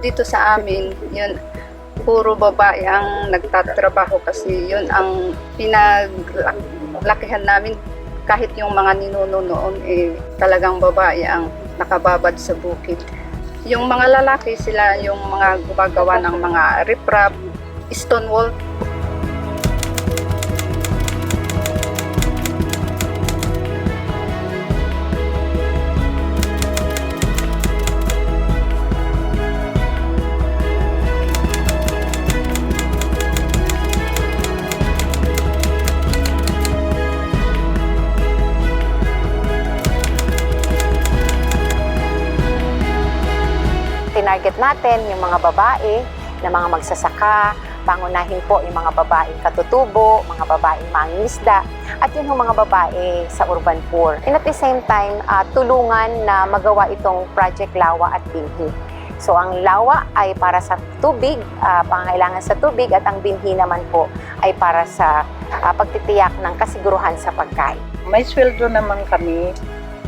dito sa amin, yun, puro babae ang nagtatrabaho kasi yun ang pinaglakihan namin. Kahit yung mga ninuno noon, eh, talagang babae ang nakababad sa bukid. Yung mga lalaki, sila yung mga gumagawa ng mga riprap, stone wall, Tinarget natin yung mga babae na mga magsasaka, pangunahin po yung mga babaeng katutubo, mga babaeng mangingisda, at yun yung mga babae sa urban poor. And at the same time, ah, tulungan na magawa itong Project Lawa at Binhi. So ang lawa ay para sa tubig, ah, pangangailangan sa tubig, at ang binhi naman po ay para sa ah, pagtitiyak ng kasiguruhan sa pagkain. May sweldo naman kami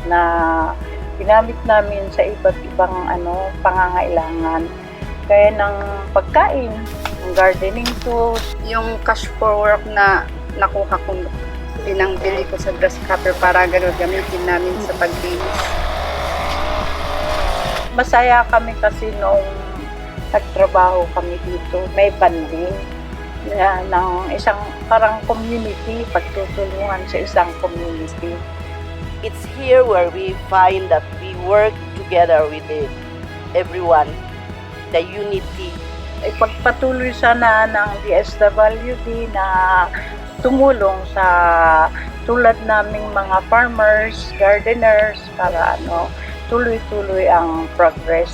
na ginamit namin sa iba't ibang ano pangangailangan. Kaya ng pagkain, ng gardening tools, yung cash for work na nakuha ko pinangbili ko sa grass cutter para gano'n gamitin namin sa paglinis. masaya kami kasi noong nagtrabaho kami dito. May banding na, ng isang parang community, pagtutulungan sa isang community. It's here where we find that we work together with the, everyone, the unity. Ipagpatuloy sana ng DSWD na tumulong sa tulad naming mga farmers, gardeners para ano tuloy-tuloy ang progress